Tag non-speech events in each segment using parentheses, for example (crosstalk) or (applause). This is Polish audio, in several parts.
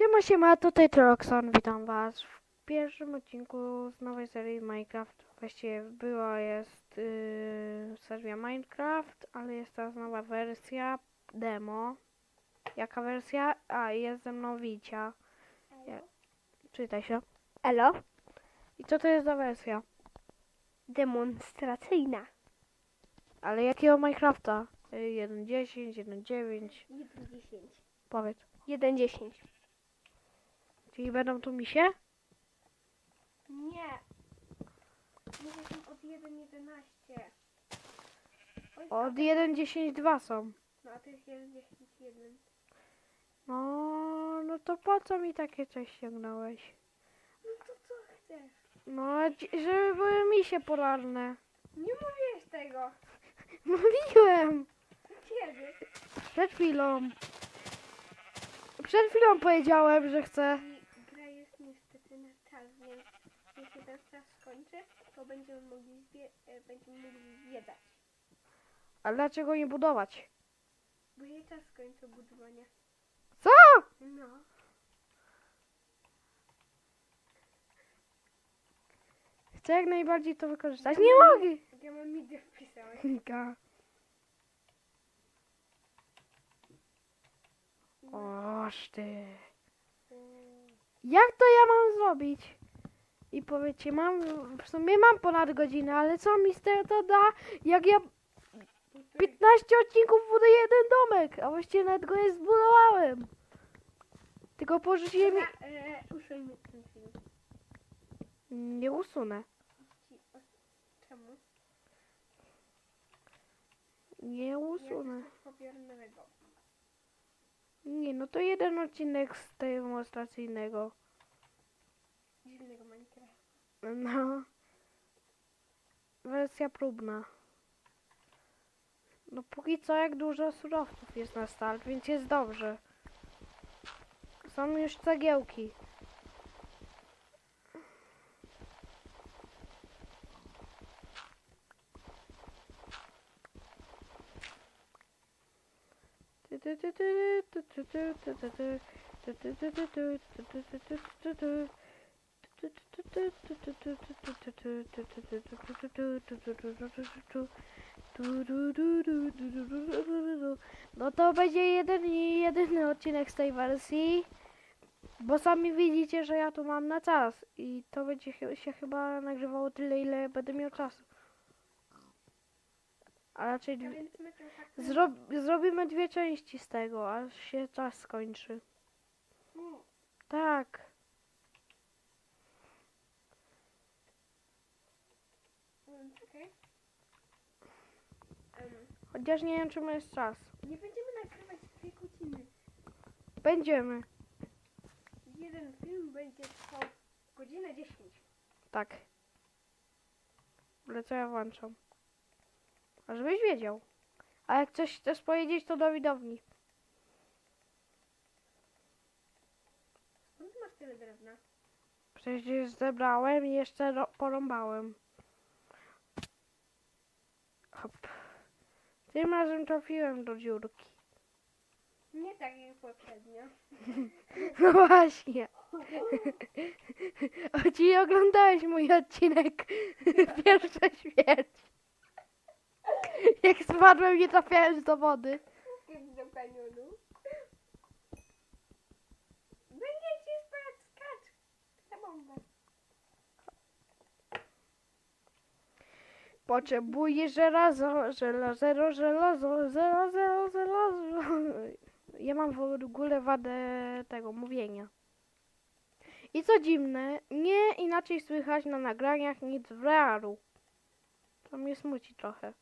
Siema, siema, tutaj Troxon, witam was w pierwszym odcinku z nowej serii Minecraft. Właściwie była, jest yy, seria Minecraft, ale jest teraz nowa wersja, demo. Jaka wersja? A, jest ze mną Wicia. Ja, czytaj się. Elo? I co to jest za wersja? Demonstracyjna. Ale jakiego Minecrafta? Y, 1.10, 1.9, 1.10. powiedz. 1.10. Czyli będą tu misie? Nie. Mówię tam od 1.11. Oj, Od 1.10.2 są. No a to jest 1.10.1. No, no to po co mi takie coś ściągnąłeś? No to co chcesz? No, żeby były misie polarne. Nie mówiłeś tego. (laughs) Mówiłem! Kiedy? Przed chwilą. Przed chwilą powiedziałem, że chcę. I gra jest niestety na czas, więc jeśli ten czas skończy, to będziemy mogli, zbie- e, będziemy mogli zwiedzać. A dlaczego nie budować? Bo się czas skończy budowania. Co? No. Chcę jak najbardziej to wykorzystać. Nie mogę! Ja mam midę wpisałeś. Mika. (laughs) Oż ty. Jak to ja mam zrobić? I powiecie, mam, w sumie mam ponad godzinę, ale co mi z tego to da, jak ja 15 odcinków buduję jeden domek, a właściwie nawet go nie zbudowałem. Tylko porzuciłem. Dobra, e, usuńmy ten film. Nie usunę. Czemu? Nie usunę. Nie, no to jeden odcinek z tego demonstracyjnego. Dziwnego. No. Wersja próbna. No póki co jak dużo surowców jest na start, więc jest dobrze. Są już cegiełki. No to będzie jeden i jedyny odcinek z tej wersji. Bo sami widzicie, że ja tu mam na czas. I to będzie się chyba nagrywało tyle, ile będę miał czasu. A raczej zro, zrobimy dwie części z tego, aż się czas skończy. Tak. Chociaż nie wiem, czy ma jest czas. Nie będziemy nagrywać dwie godziny. Będziemy. Jeden film będzie trwał godzinę 10. Tak. Ale co ja włączam? A żebyś wiedział. A jak coś chcesz powiedzieć, to do widowni. Skąd masz tyle drewna? Przecież zebrałem i jeszcze porąbałem. Hop. Tym razem trafiłem do dziurki. Nie tak jak poprzednio. (laughs) No właśnie. O, ci oglądałeś mój odcinek (laughs) Pierwsza śmierć. Jak spadłem nie trafiałem do wody. Do kanionu. Potrzebuję żelazo, żelazo, żelazo, zero, żelazo. Ja mam w ogóle wadę tego mówienia. I co dziwne, nie inaczej słychać na nagraniach nic w realu. To mnie smuci trochę.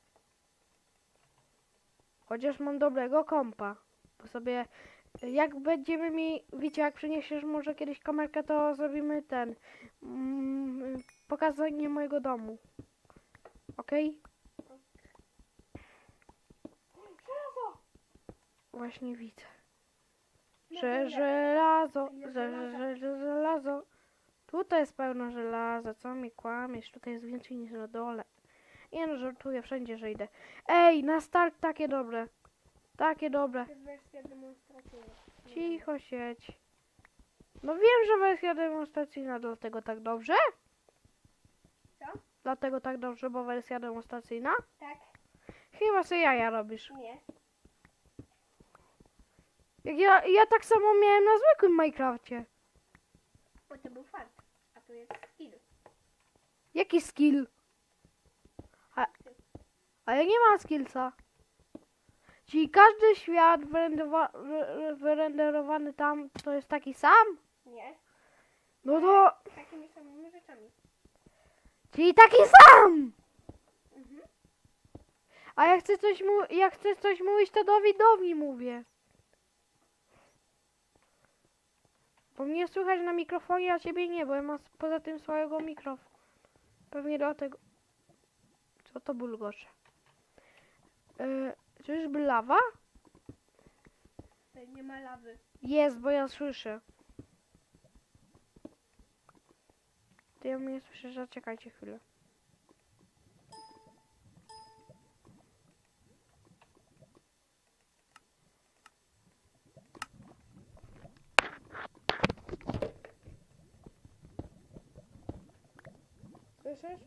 Chociaż mam dobrego kompa. Bo sobie, jak będziemy mi, wiecie, jak przyniesiesz może kiedyś kamerkę, to zrobimy ten, mm, pokazanie mojego domu. Okej? Żelazo! Właśnie widzę. Że żelazo, że, żelaza? że, że żelazo. Tutaj jest pełno żelaza, co mi kłamiesz? Tutaj jest więcej niż na dole. Nie no, żartuję wszędzie, że idę. Ej, na start takie dobre. Takie dobre. To jest wersja demonstracyjna. Cicho siedź. No wiem, że wersja demonstracyjna, dlatego tak dobrze? Dlatego tak dobrze, bo wersja demonstracyjna? Tak? Chyba sobie jaja robisz. Nie. Jak ja, ja tak samo miałem na zwykłym Minecrafcie. Bo to był fart. A tu jest skill. Jaki skill? A, a ja nie mam skillsa. Czyli każdy świat wyrendowa- wy- wyrenderowany tam to jest taki sam? Nie. No to... Z takimi samymi rzeczami. Czyli taki sam! Mhm. A jak chcę coś, mu- jak chcę coś mówić, to Dawidowi mówię. Bo mnie słychać na mikrofonie, a ciebie nie, bo ja mam poza tym swojego mikrofonu. Pewnie dlatego. Co to bulgocze? Yy, czyżby lawa? Tutaj nie ma lawy. Jest, bo ja słyszę. To ja mnie słyszę, że czekajcie chwilę. Słyszysz?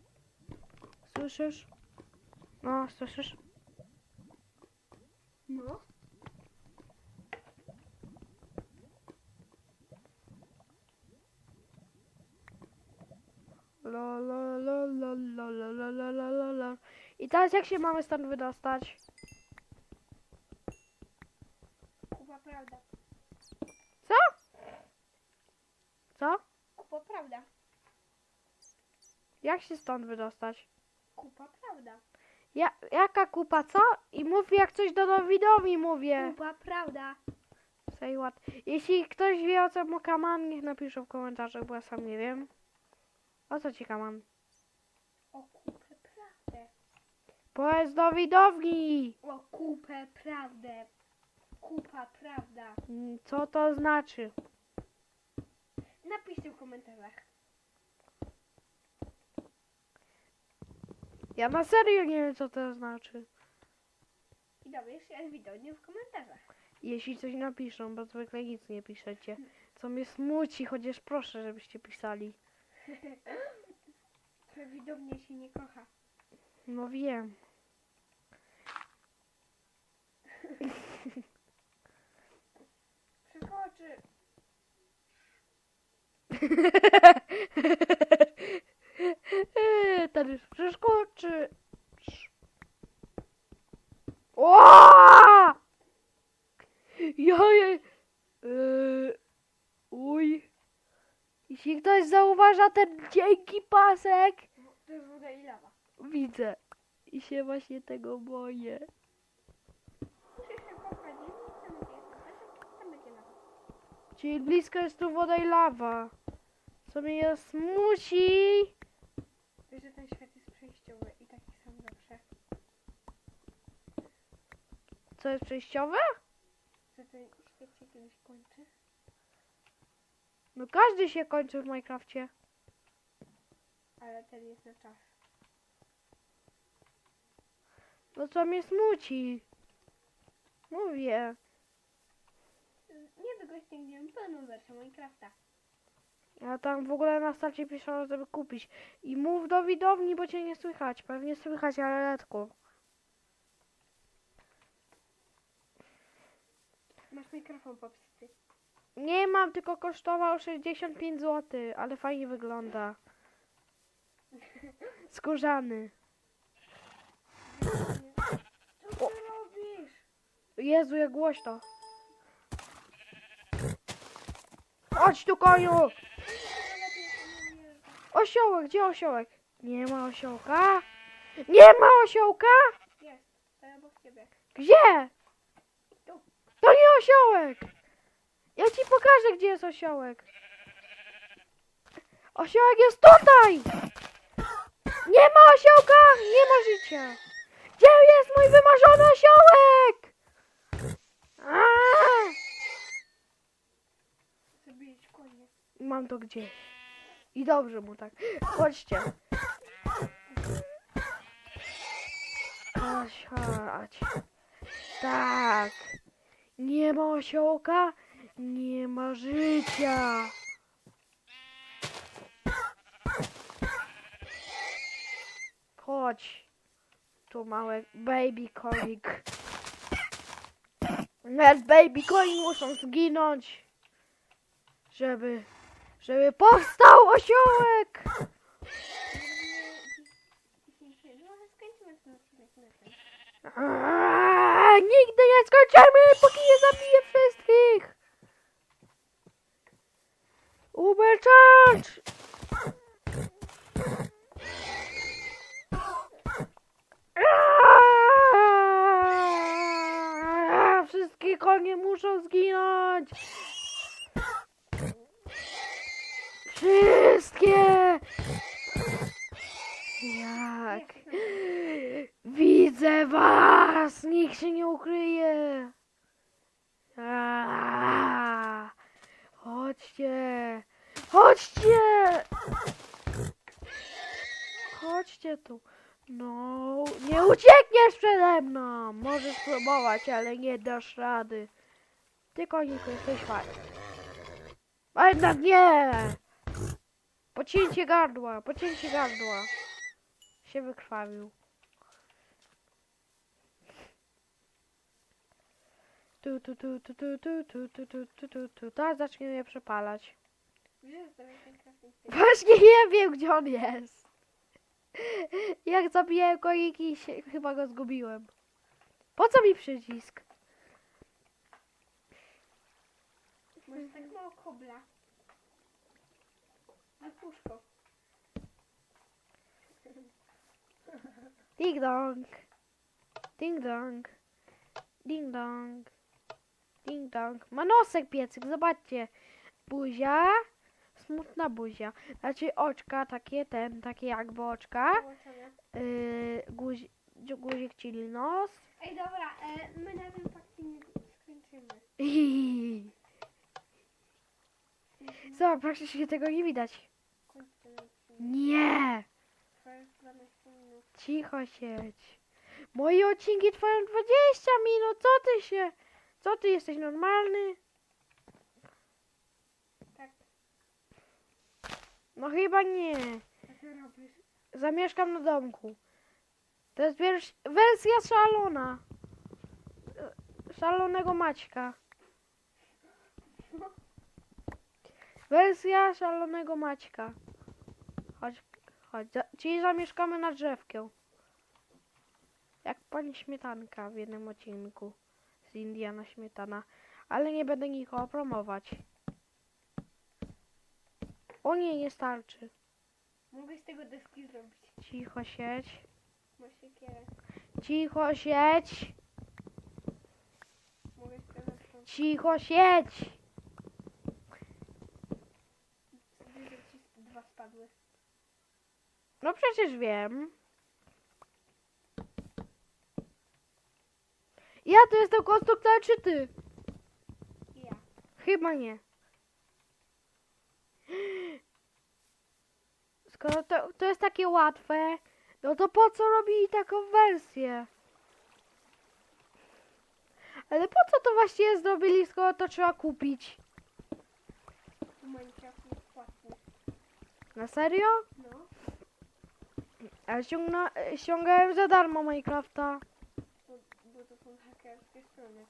Słyszysz? No, słyszysz? No. La la la la la la la la la la la. I teraz jak się mamy stąd wydostać? Kupa prawda. Co? Co? Kupa prawda. Jak się stąd wydostać? Kupa prawda. Ja, jaka kupa, co? I mów jak coś do Dawidowi mówię. Kupa prawda. Say what? Jeśli ktoś wie o co mu kaman, niech napisze w komentarzach, bo ja sam nie wiem. O co ci kaman? O kupę prawdę. Powiedz Dawidowi! O kupę prawdę. Kupa prawda. Mm, Co to znaczy? Napiszcie w komentarzach. Ja na serio nie wiem co to znaczy. I dowiesz się widownie w komentarzach. Jeśli coś napiszą, bo zwykle nic nie piszecie. Co mnie smuci, chociaż proszę, żebyście pisali. (laughs) Że widownie się nie kocha. No wiem. Przeskoczy. (laughs) Eee, już przeskoczy. O! Jeśli ktoś zauważa ten dzięki pasek, To jest woda i lawa. widzę. I się właśnie tego boję. Czyli blisko jest tu woda i lawa. Co mnie smuci. Wiesz, że ten świat jest przejściowy i taki sam zawsze. Co jest przejściowe? Że ten świat się kiedyś kończy. No każdy się kończy w Minecrafcie. Ale ten jest na czas. No co mnie smuci. Mówię. Nie tylko ściągniemy pełną wersję Minecrafta. Ja tam w ogóle na starcie piszę, żeby kupić. I mów do widowni, bo cię nie słychać. Pewnie słychać, ale letko. Masz mikrofon popsty. Nie mam, tylko kosztował 65 zł, ale fajnie wygląda. Skórzany. Co ty robisz? Jezu, jak głośno. Chodź tu koniu! Osiołek, gdzie osiołek? Nie ma osiołka? Nie ma osiołka? Jest, obok ciebie. Gdzie? Tu. To nie osiołek! Ja ci pokażę, gdzie jest osiołek. Osiołek jest tutaj! Nie ma osiołka! Nie ma życia! Gdzie jest mój wymarzony osiołek? Mam to gdzieś. I dobrze mu tak. Chodźcie. Chodź, chodź. Tak. Nie ma osiołka, nie ma życia! Chodź. Tu małe baby konik. Nawet baby koni muszą zginąć, żeby, żeby powstał osiołek! Nigdy nie skończymy, póki nie zabiję wszystkich! Uber charge! Aaaa, Wszystkie konie muszą zginąć. Wszystkie! Jak? Widzę was! Nikt się nie ukryje! Aaaa! Chodźcie! Chodźcie! Chodźcie tu. No, nie uciekniesz przede mną! Możesz próbować, ale nie dasz rady. Ty, koniku, jesteś fajny. A jednak nie! Pocięcie gardła, pocięcie gardła. Się wykrwawił. Tu, tu, tu, tu, tu, tu, tu, tu, tu, tu, tu, tu. Teraz zacznie je przepalać. Ten? Właśnie nie wiem, gdzie on jest. Jak zabijałem koniki, się, chyba go zgubiłem. Po co mi przycisk? Może tak mało kobla. Na puszko. Ding dong. Ding dong. Ding dong. Ding dong. Ma nosek piecyk, zobaczcie. Buzia. Smutna buzia. Znaczy oczka, takie ten, takie jakby oczka. Yy, guzi, guzik, czyli nos. Ej, dobra, e, my na tym fakcie nie skończymy. (laughs) Zobacz, praktycznie tego nie widać. Nie! Trwa już 12 minut. Cicho siedź. Moje odcinki trwają 20 minut. Co ty się... Co ty jesteś normalny? Tak, No chyba nie. co ty robisz? Zamieszkam na domku. To jest wersja szalona. Szalonego Maćka. Wersja szalonego Maćka. Chodź, chodź. Czyli zamieszkamy na drzewkę. Jak pani Śmietanka w jednym odcinku z Indiana Śmietana. Ale nie będę nikogo promować. O nie, nie starczy. Mogę z tego deski zrobić. Cicho. Masz siekierę. Cicho siedź. Mogę z tego zrobić. Cicho ci dwa spadły. No przecież wiem. Ja to jestem konstruktor czy ty? Ja. Chyba nie. Skoro to, to jest takie łatwe, no to po co robili taką wersję? Ale po co to właściwie zrobili, skoro to trzeba kupić? Minecraft jest płatny. Na serio? No. Ściągałem za darmo Minecrafta. Strony.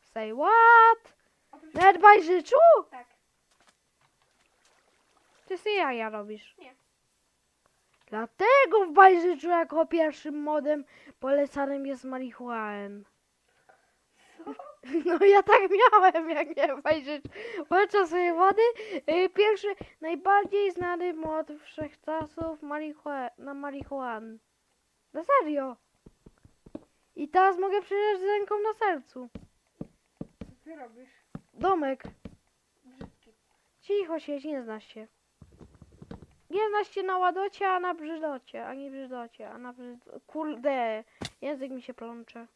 Say what? Oprócz Nawet Bajżyczu? tak. Ty sobie jaja robisz. Nie. Dlatego w Bajżyczu jako pierwszym modem polecanym jest marihuan. Co? (laughs) No ja tak miałem, jak nie w Bajżyczu. Podczas swojej wody y, pierwszy, najbardziej znany mod wszechczasów marihuan, na marihuan. Na serio. I teraz mogę przyjść z ręką na sercu. Co ty robisz? Domek. Brzydki. Cicho siedź, nie znasz się. Nie znasz się na ładocie, a na brzydocie, a nie brzydocie, a na brzydocie. Kurde, język mi się plącze.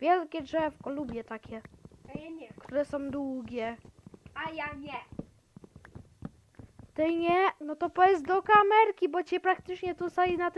Wielkie drzewko, lubię takie, A ja nie. które są długie. A ja nie. Ty nie? No to powiedz do kamerki, bo cię praktycznie tu stoi na tym